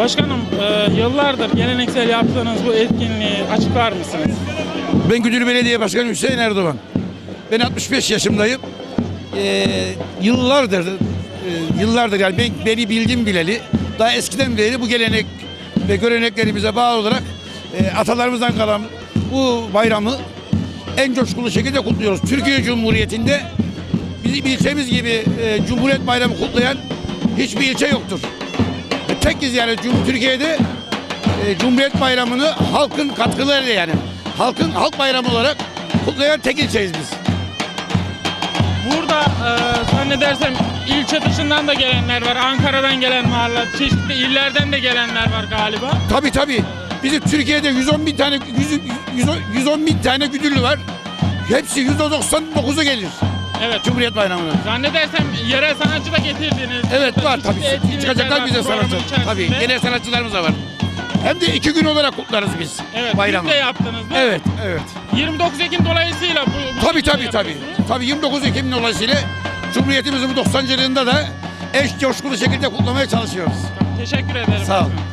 Başkanım e, yıllardır geleneksel yaptığınız bu etkinliği açıklar mısınız? Ben Güdül Belediye Başkanı Hüseyin Erdoğan. Ben 65 yaşındayım. Ee, yıllardır, e, yıllardır yani ben, beni bildim bileli, daha eskiden beri bu gelenek ve göreneklerimize bağlı olarak e, atalarımızdan kalan bu bayramı en coşkulu şekilde kutluyoruz. Türkiye Cumhuriyeti'nde bizim ilçemiz gibi e, Cumhuriyet Bayramı kutlayan hiçbir ilçe yoktur. Tekiz yani Türkiye'de e, Cumhuriyet Bayramı'nı halkın katkılarıyla yani halkın halk bayramı olarak kutlayan tek ilçeyiz biz. Burada e, zannedersem ilçe dışından da gelenler var. Ankara'dan gelen varlar. Çeşitli illerden de gelenler var galiba. Tabii tabii. Bizim Türkiye'de 110 bin tane 100, 110, 110 bin tane güdüllü var. Hepsi %99'u gelir Evet. Cumhuriyet Bayramı'na. Zannedersem yerel sanatçı da getirdiniz. Evet var tabii. Çıkacaklar bize sanatçı. Tabii. Genel sanatçılarımız da var. Hem de iki gün olarak kutlarız biz Evet. bayramı. Siz de yaptınız değil mi? Evet, evet. 29 Ekim dolayısıyla bu, bu Tabii tabii tabii. Tabii 29 Ekim dolayısıyla Cumhuriyetimizin bu 90. yılında da eş coşkulu şekilde kutlamaya çalışıyoruz. Teşekkür ederim. Sağ ol. başkanım.